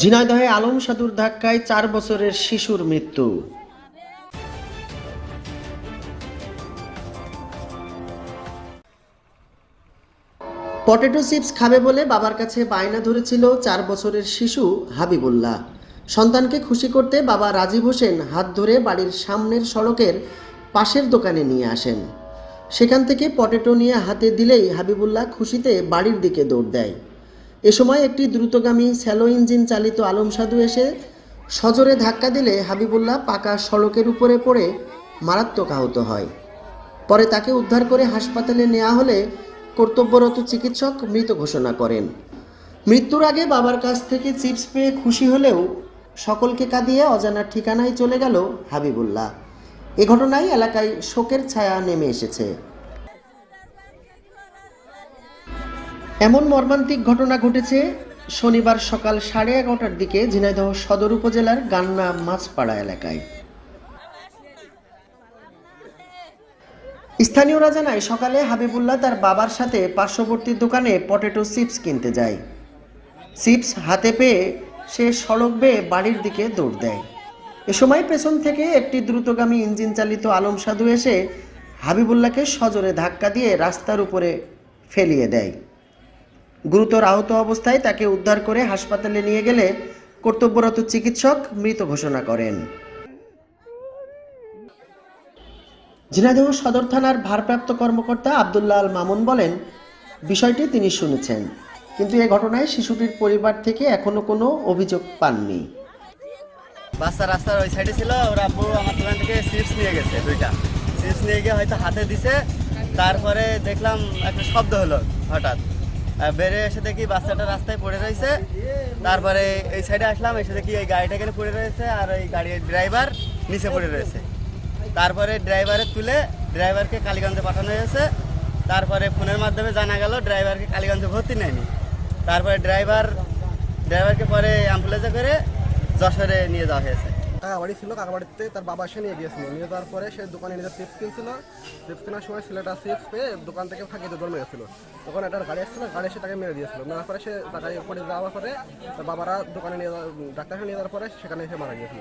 ঝিনাইদহে আলম সাধুর ধাক্কায় চার বছরের শিশুর মৃত্যু। পটেটো চিপস খাবে বলে বাবার কাছে বায়না ধরেছিল চার বছরের শিশু হাবিবুল্লাহ। সন্তানকে খুশি করতে বাবা রাজীব হোসেন হাত ধরে বাড়ির সামনের সড়কের পাশের দোকানে নিয়ে আসেন। সেখান থেকে পটেটো নিয়ে হাতে দিলেই হাবিবুল্লাহ খুশিতে বাড়ির দিকে দৌড় দেয়। এ সময় একটি দ্রুতগামী স্যালো ইঞ্জিন চালিত আলম সাধু এসে সজোরে ধাক্কা দিলে হাবিবুল্লাহ পাকা সড়কের উপরে পড়ে মারাত্মক আহত হয়। পরে তাকে উদ্ধার করে হাসপাতালে নেওয়া হলে কর্তব্যরত চিকিৎসক মৃত ঘোষণা করেন। মৃত্যুর আগে বাবার কাছ থেকে চিপস পেয়ে খুশি হলেও সকলকে কাঁদিয়ে অজানার ঠিকানায় চলে গেল হাবিবুল্লাহ। এ ঘটনায় এলাকায় শোকের ছায়া নেমে এসেছে। এমন মর্মান্তিক ঘটনা ঘটেছে, শনিবার সকাল সাড়ে এগারোটার দিকে ঝিনাইদহ সদর উপজেলার গান্না মাছপাড়া এলাকায়। স্থানীয়রা জানায়, সকালে হাবিবুল্লাহ তার বাবার সাথে পার্শ্ববর্তী দোকানে পটেটো চিপস কিনতে যায়। চিপস হাতে পেয়ে সে সড়ক বেয়ে বাড়ির দিকে দৌড় দেয়। এ সময় পেছন থেকে একটি দ্রুতগামী ইঞ্জিন চালিত আলম সাধু এসে হাবিবুল্লাহকে সজোরে ধাক্কা দিয়ে রাস্তার উপরে ফেলিয়ে দেয়। গুরুতর আহত অবস্থায় তাকে উদ্ধার করে হাসপাতালে নিয়ে গেলে কর্তব্যরত চিকিৎসক মৃত ঘোষণা করেন। ঝিনাইদহ সদর থানার ভারপ্রাপ্ত কর্মকর্তা আবদুল্লাহ আল মামুন বলেন, বিষয়টি তিনি শুনেছেন, কিন্তু এ ঘটনায় শিশুটির পরিবার থেকে এখনও কোনো অভিযোগ পাননি। বাচ্চা রাস্তার ওই সাইডে ছিল, ওরা আব্বু আমার দোকান থেকে চিপস নিয়ে গেছে দুইটা। চিপস নিয়ে গিয়ে হয়তো হাতে দিছে, তারপরে দেখলাম একটা শব্দ হলো হঠাৎ। বেরিয়ে এসে দেখি বাচ্চাটা রাস্তায় পড়ে রয়েছে। তারপরে এই সাইডে আসলাম, এসে দেখি এই গাড়িটা এখানে পড়ে রয়েছে আর এই গাড়ির ড্রাইভার নিচে পড়ে রয়েছে। তারপরে ড্রাইভারে তুলে ড্রাইভারকে কালীগঞ্জে পাঠানো হয়েছে। তারপরে ফোনের মাধ্যমে জানা গেল ড্রাইভারকে কালীগঞ্জে ভর্তি নেয়নি। তারপরে ড্রাইভার ড্রাইভারকে পরে অ্যাম্বুলেন্সে করে যশোরে নিয়ে যাওয়া হয়েছে। কাকা বাড়ি ছিল কাকা বাড়িতে তার বাবা এসে নিয়ে গিয়েছিল। নিয়ে যাওয়ার পরে সে দোকানে নিজের চিপস কিনছিল। চিপস কেনার সময় ছেলেটা চিপস পেয়ে দোকান থেকে ফাঁকিতে দৌড় মেরেছিল। তখন একটা গাড়ি আসছিল গাড়ি এসে তাকে মেরে দিয়েছিল। মেরার পরে সে তাকে পড়ে যাওয়ার পরে তার বাবারা দোকানে নিয়ে ডাক্তারখানে নিয়ে যাওয়ার পরে সেখানে এসে মারা গিয়েছিল।